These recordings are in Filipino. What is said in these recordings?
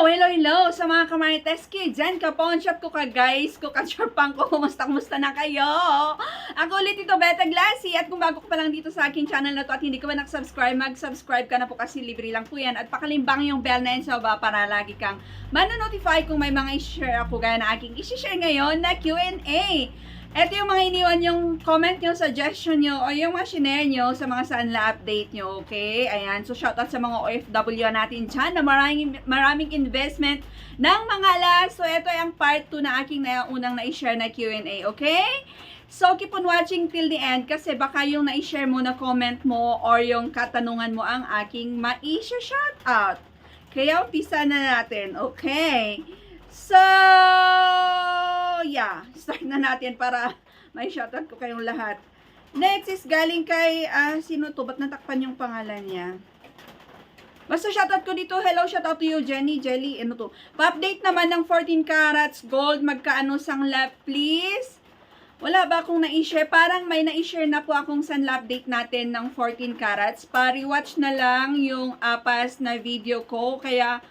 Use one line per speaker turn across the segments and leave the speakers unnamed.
Hello, hello, hello sa mga kamarites ki. Diyan ka pawn ko ka guys. Ko ka pang ko. Kumusta, kumusta na kayo? Ako ulit ito, Beta Glassy. At kung bago ka pa lang dito sa aking channel na to at hindi ka ba nakasubscribe, mag-subscribe ka na po kasi libre lang po yan. At pakalimbang yung bell na yun sa baba para lagi kang manonotify kung may mga i-share ako gaya na aking i-share ngayon na Q&A. Ito yung mga iniwan yung comment nyo, suggestion nyo, o yung mga shinare nyo sa mga sanla update nyo, okay? Ayan, so shoutout sa mga OFW natin dyan na maraming, maraming investment ng mga las. So ito yung part 2 na aking na unang na-share na Q&A, okay? So keep on watching till the end kasi baka yung na-share mo na comment mo or yung katanungan mo ang aking ma-shoutout. Kaya umpisa na natin, okay? So, yeah, start na natin para may shoutout ko kayong lahat. Next is galing kay, ah, sino to? Ba't natakpan yung pangalan niya? Basta shoutout ko dito. Hello, shoutout to you, Jenny, Jelly, ano to? Pa-update naman ng 14 carats gold. Magkaano sang lap, please? Wala ba akong na-share? Parang may na-share na po akong sunlap update natin ng 14 carats. Pa-rewatch na lang yung apas na video ko. Kaya,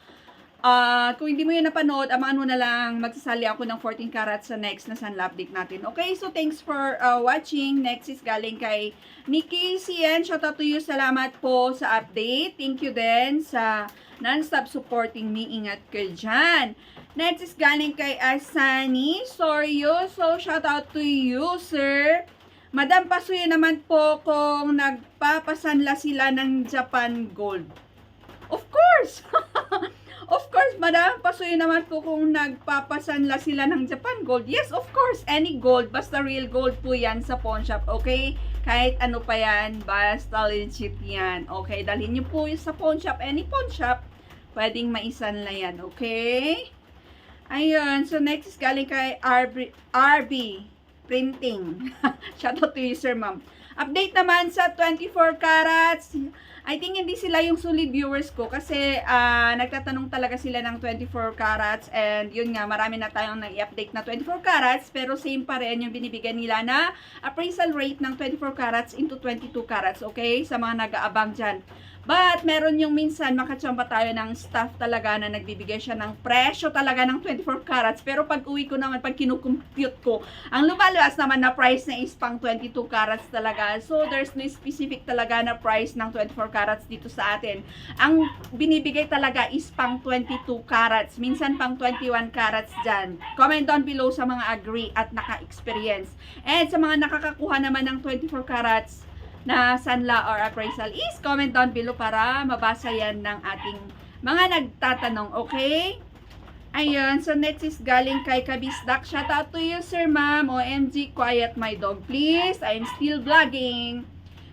ah kung hindi mo yun napanood, amaan mo na lang, magsasali ako ng 14 carats sa next na sunlap update natin. Okay, so thanks for uh, watching. Next is galing kay Nikki Cien. Shout out to you. Salamat po sa update. Thank you din sa non-stop supporting me. Ingat ka dyan. Next is galing kay Asani Soryo. So, shout out to you, sir. Madam Pasuya naman po kung nagpapasanla sila ng Japan Gold. Of course! of course, madam, pasuyo naman po kung nagpapasanla sila ng Japan Gold. Yes, of course, any gold, basta real gold po yan sa pawn shop, okay? Kahit ano pa yan, basta legit yan. Okay, dalhin niyo po sa pawn shop, any pawn shop, pwedeng maisanla yan, okay? Ayun, so next is galing kay RB, RB Printing. Shout out to you, sir, ma'am. Update naman sa 24 carats. I think hindi sila yung solid viewers ko kasi ah, nagtatanong talaga sila ng 24 carats and yun nga, marami na tayong nag-update na 24 carats pero same pa rin yung binibigyan nila na appraisal rate ng 24 carats into 22 carats, okay? Sa mga nag-aabang dyan. But, meron yung minsan, makachamba tayo ng staff talaga na nagbibigay siya ng presyo talaga ng 24 carats. Pero pag uwi ko naman, pag kinukompute ko, ang lumalabas naman na price na is pang 22 carats talaga. So, there's no specific talaga na price ng 24 carats dito sa atin. Ang binibigay talaga is pang 22 carats. Minsan pang 21 carats dyan. Comment down below sa mga agree at naka-experience. And sa mga nakakakuha naman ng 24 carats, na sanla or appraisal is comment down below para mabasa yan ng ating mga nagtatanong, okay? Ayun, so next is galing kay Kabisdak. Shout out to you, sir, ma'am. OMG, quiet my dog, please. I'm still vlogging.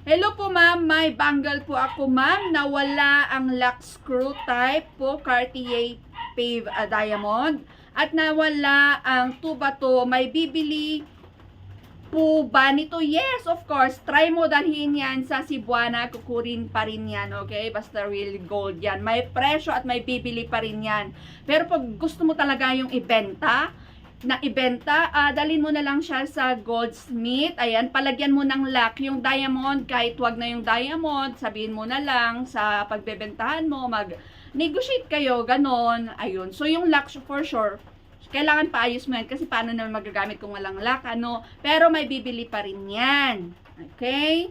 Hello po, ma'am. May bangle po ako, ma'am. Nawala ang lock screw type po, Cartier Pave uh, Diamond. At nawala ang tuba to. May bibili po ba nito? Yes, of course. Try mo dalhin yan sa Cebuana. Kukurin pa rin yan, okay? Basta real gold yan. May presyo at may bibili pa rin yan. Pero pag gusto mo talaga yung ibenta, na ibenta, ah, dalhin mo na lang siya sa Goldsmith. Ayan, palagyan mo ng lock. Yung diamond, kahit wag na yung diamond, sabihin mo na lang sa pagbebentahan mo, mag-negotiate kayo, ganon. Ayun. So, yung lock for sure, kailangan paayos mo yan kasi paano naman magagamit kung walang lock, ano. Pero may bibili pa rin yan. Okay?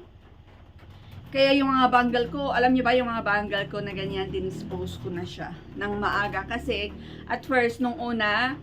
Kaya yung mga bangle ko, alam niyo ba yung mga bangle ko na ganyan, dinispose ko na siya ng maaga. Kasi at first, nung una,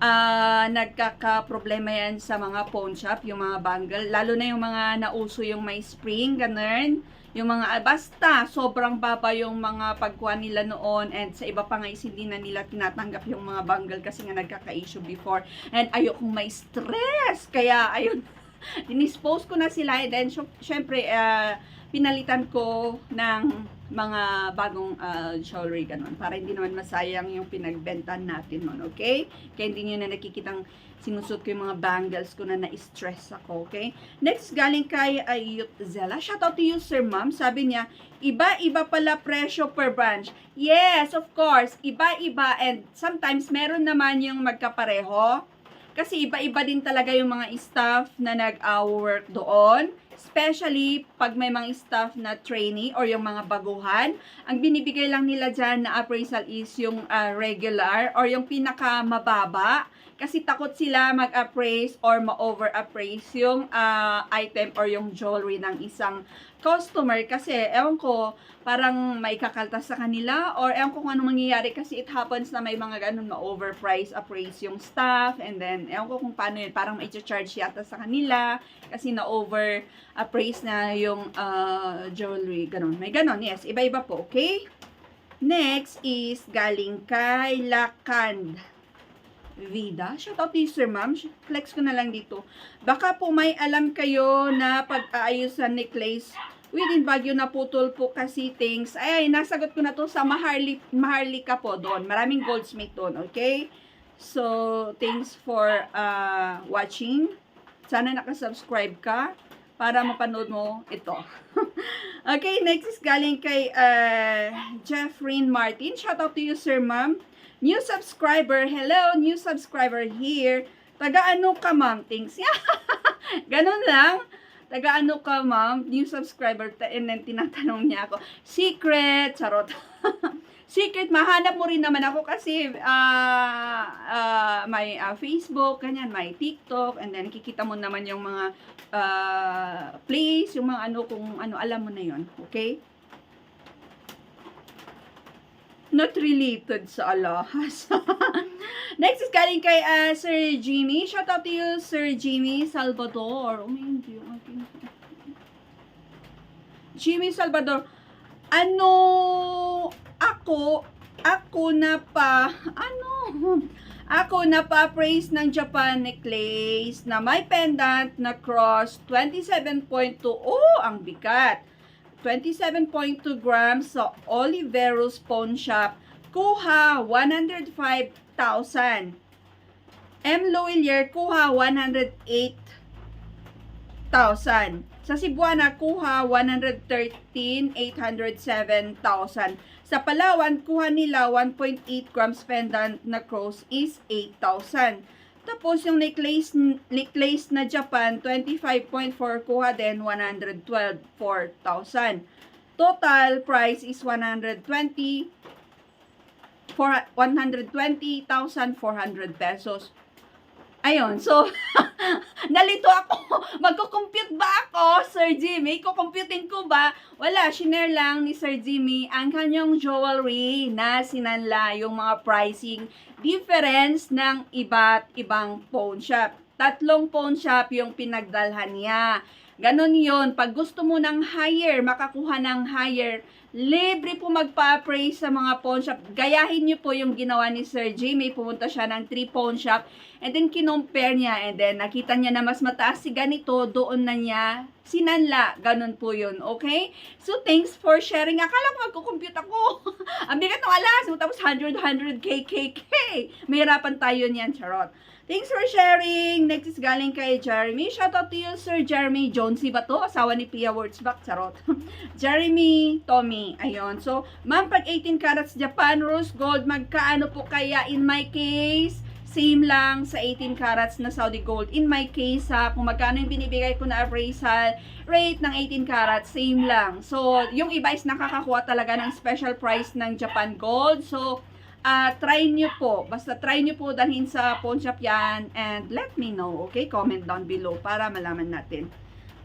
ah nagkaka-problema yan sa mga pawn shop, yung mga bangle. Lalo na yung mga nauso yung may spring, ganun. Yung mga, ah, basta, sobrang baba yung mga pagkuha nila noon and sa iba pa nga is hindi na nila tinatanggap yung mga bangle kasi nga nagkaka-issue before. And ayokong may stress. Kaya, ayun, dinispose ko na sila and then, sy- syempre, ah, pinalitan ko ng mga bagong ah, jewelry ganun para hindi naman masayang yung pinagbentan natin nun, okay? Kaya hindi nyo na nakikitang sinusot ko yung mga bangles ko na na-stress ako, okay? Next, galing kay Ayut Zella. Shout out to you, Sir Ma'am. Sabi niya, iba-iba pala presyo per branch. Yes, of course. Iba-iba and sometimes meron naman yung magkapareho. Kasi iba-iba din talaga yung mga staff na nag-work doon. Especially pag may mga staff na trainee or yung mga baguhan, ang binibigay lang nila dyan na appraisal is yung ah, regular or yung pinaka mababa kasi takot sila mag-appraise or ma-over-appraise yung ah, item or yung jewelry ng isang customer kasi ewan ko parang may kakaltas sa kanila or ewan ko kung ano mangyayari kasi it happens na may mga ganun ma-overprice appraise yung staff and then ewan ko kung paano yun parang may charge yata sa kanila kasi na-over appraise na yung ah, jewelry ganun. May ganun yes iba-iba po okay? Next is galing kay Lakand Vida. Shout out to sir, ma'am. Flex ko na lang dito. Baka po may alam kayo na pag-aayos sa necklace within Baguio na putol po kasi things. Ay, nasagot ko na to sa Maharli, Maharlika po doon. Maraming goldsmith doon, okay? So, thanks for uh, watching. Sana nakasubscribe ka para mapanood mo ito. okay, next is galing kay uh, Jeffrey Martin. Shout out to you, sir, ma'am. New subscriber. Hello, new subscriber here. Taga ano ka, ma'am? Thanks. Ganun lang. Taga ano ka, ma'am? New subscriber. And then, tinatanong niya ako, secret, charot. secret, mahanap mo rin naman ako kasi ah ah, may ah, Facebook, ganyan, may TikTok, and then nakikita mo naman yung mga ah, place, yung mga ano, kung ano, alam mo na yon okay? Not related sa alahas. Next is galing kay ah, Sir Jimmy. Shout out to you, Sir Jimmy Salvador. Oh, yung aking... Jimmy Salvador. Ano, ako, ako na pa, ano, ako na pa praise ng Japan necklace na may pendant na cross 27.2. Oh, ang bigat. 27.2 grams sa Oliveros Pawn Shop. Kuha 105,000. M. Loelier, kuha 108,000. Sa Cebuana, kuha 113,807,000. Sa Palawan, kuha nila 1.8 grams pendant na cross is 8,000. Tapos yung necklace, necklace na Japan, 25.4 kuha din 112,400. Total price is 120 for 120,400 pesos. Ayun, so, nalito ako. Magko-compute ba ako, Sir Jimmy? Kukumputin ko ba? Wala, shinare lang ni Sir Jimmy ang kanyang jewelry na sinanla yung mga pricing difference ng iba't ibang pawn shop. Tatlong pawn shop yung pinagdalhan niya. Ganon yon Pag gusto mo ng higher, makakuha ng higher, libre po magpa-appraise sa mga pawn shop. Gayahin niyo po yung ginawa ni Sir Jimmy. Pumunta siya ng 3 pawn shop. And then, kinompare niya. And then, nakita niya na mas mataas si ganito. Doon na niya sinanla. Ganon po yun. Okay? So, thanks for sharing. Akala ko magkukompute ako. Ang bigat ng alas. Tapos 100, 100, K, K, K. Mahirapan tayo niyan, charot. Thanks for sharing. Next is galing kay Jeremy. Shout out to you, Sir Jeremy Jonesy ba to? Asawa ni Pia Wurzbach, charot. Jeremy Tommy. Ayun. So, ma'am, pag 18 carats Japan Rose Gold, magkaano po kaya in my case? Same lang sa 18 carats na Saudi Gold. In my case, ha, kung magkano yung binibigay ko na appraisal rate ng 18 carats, same lang. So, yung iba is nakakakuha talaga ng special price ng Japan Gold. So, ah try nyo po. Basta try nyo po dalhin sa pawn shop yan and let me know, okay? Comment down below para malaman natin.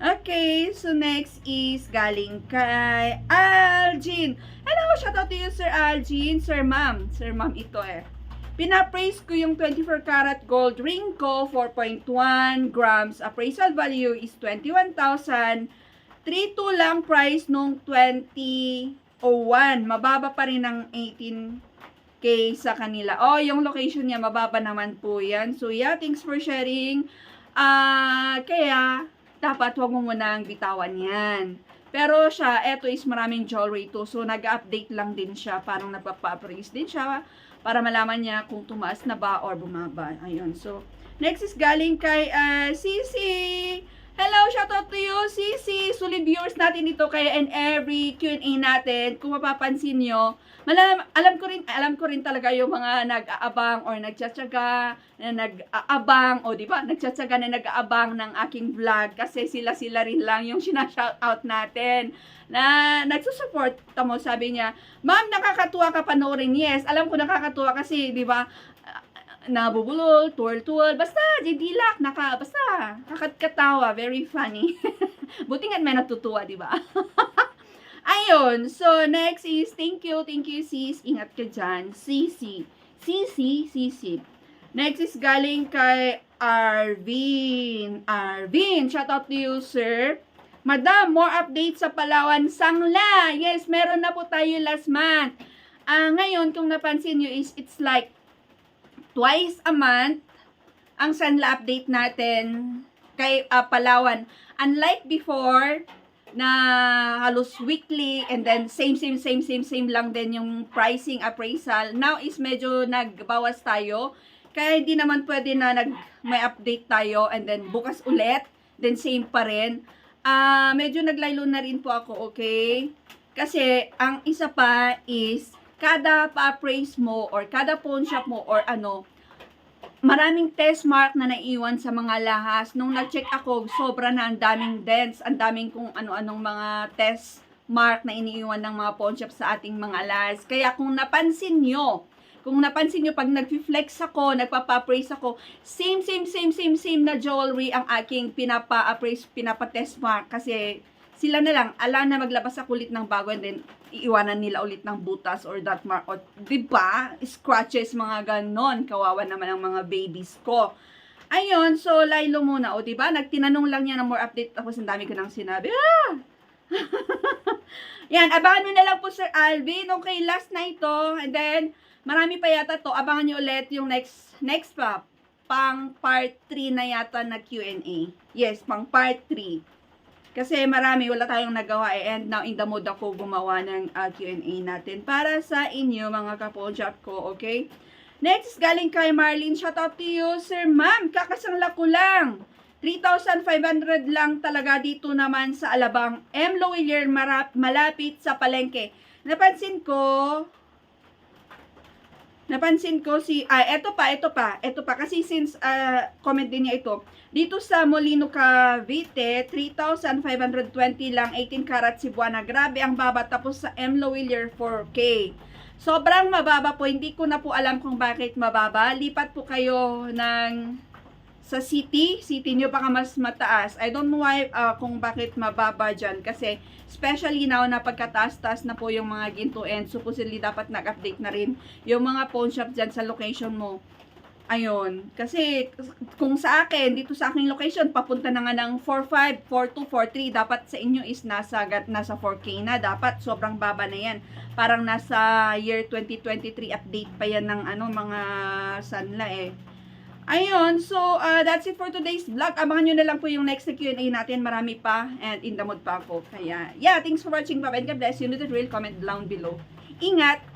Okay, so next is galing kay Algin. Hello, shout out to you, Sir Algin. Sir Ma'am. Sir Ma'am ito eh. Pina-praise ko yung 24 karat gold ring ko, 4.1 grams. Appraisal value is 21,000. 3.2 lang price nung 2001. Mababa pa rin ng 18 K sa kanila. Oh, yung location niya, mababa naman po yan. So, yeah, thanks for sharing. Ah, kaya, dapat huwag mo munang bitawan yan. Pero siya, eto is maraming jewelry to. So, nag-update lang din siya. Parang nagpapa-appraise din siya para malaman niya kung tumaas na ba or bumaba. Ayun. So, next is galing kay uh, Sisi. Hello, shout out to you, Sisi. Solid viewers natin ito kaya in every Q&A natin, kung mapapansin nyo, malam, alam ko rin alam ko rin talaga yung mga nag-aabang or nagtsatsaga na nag-aabang o di ba nagtsatsaga na nag-aabang ng aking vlog kasi sila sila rin lang yung sinashout out natin na nagsusupport mo sabi niya ma'am nakakatuwa ka panoorin yes alam ko nakakatuwa kasi di ba nabubulol, tuwal-tuwal, basta, jidilak, naka, basta, kakatkatawa, very funny. Buti nga may natutuwa, di ba? Ayun, so next is, thank you, thank you sis, ingat ka dyan, Sisi, Sisi, Sisi. Next is galing kay Arvin, Arvin, shout out to you, sir. Madam, more updates sa Palawan Sangla. Yes, meron na po tayo last month. Ah, ngayon, kung napansin nyo is, it's like twice a month ang Sanla update natin kay ah, Palawan. Unlike before, na halos weekly and then same same same same same lang din yung pricing appraisal. Now is medyo nagbawas tayo. Kaya hindi naman pwede na nag may update tayo and then bukas ulit, then same pa rin. Ah, medyo naglaylo na rin po ako, okay? Kasi ang isa pa is kada pa-appraise mo or kada pawn shop mo or ano, maraming test mark na naiwan sa mga lahas. Nung nag-check ako, sobra na ang daming dents, ang daming kung ano-anong mga test mark na iniiwan ng mga pawn shop sa ating mga lahas. Kaya kung napansin nyo, kung napansin nyo, pag nag-flex ako, nagpapa-appraise ako, same, same, same, same, same na jewelry ang aking pinapa-appraise, pinapa-test mark. Kasi sila na lang, ala na maglabas ako ulit ng bago and then iiwanan nila ulit ng butas or that mark. O, di ba? Scratches, mga ganon. Kawawa naman ang mga babies ko. Ayun, so Lilo muna. O, di ba? Nagtinanong lang niya ng more update. Tapos ang dami ko nang sinabi. Ah! Yan, abangan mo na lang po Sir Alvin. Okay, last na ito. And then, marami pa yata to. Abangan nyo ulit yung next, next pa. Pang part 3 na yata na Q&A. Yes, pang part 3. Kasi marami, wala tayong nagawa eh. And now, in the mood ako gumawa ng uh, Q&A natin para sa inyo, mga kaponjak ko, okay? Next, galing kay Marlene. Shout out to you, Sir Ma'am. Kakasangla ko lang. 3,500 lang talaga dito naman sa Alabang. M. Lowier, malapit sa palengke. Napansin ko, napansin ko si, ah, eto pa, eto pa, eto pa, kasi since, ah, comment din niya ito, dito sa Molino Cavite, 3,520 lang, 18 karat Cebuana, grabe ang baba, tapos sa M. Lowier, 4K. Sobrang mababa po, hindi ko na po alam kung bakit mababa, lipat po kayo ng, sa city, city nyo baka mas mataas. I don't know why, ah, kung bakit mababa dyan, kasi, especially now na pagkataas-taas na po yung mga ginto and supposedly dapat nag-update na rin yung mga pawn shop dyan sa location mo. Ayun. Kasi, kung sa akin, dito sa aking location, papunta na nga ng 4.5, 4.2, 4.3. Dapat sa inyo is nasa, nasa 4K na. Dapat sobrang baba na yan. Parang nasa year 2023 update pa yan ng ano, mga sanla eh. Ayun, so uh, that's it for today's vlog. Abangan nyo na lang po yung next na Q&A natin. Marami pa and in the mood pa ako. Kaya, yeah, thanks for watching. Bye-bye God bless you. The drill. Comment down below. Ingat!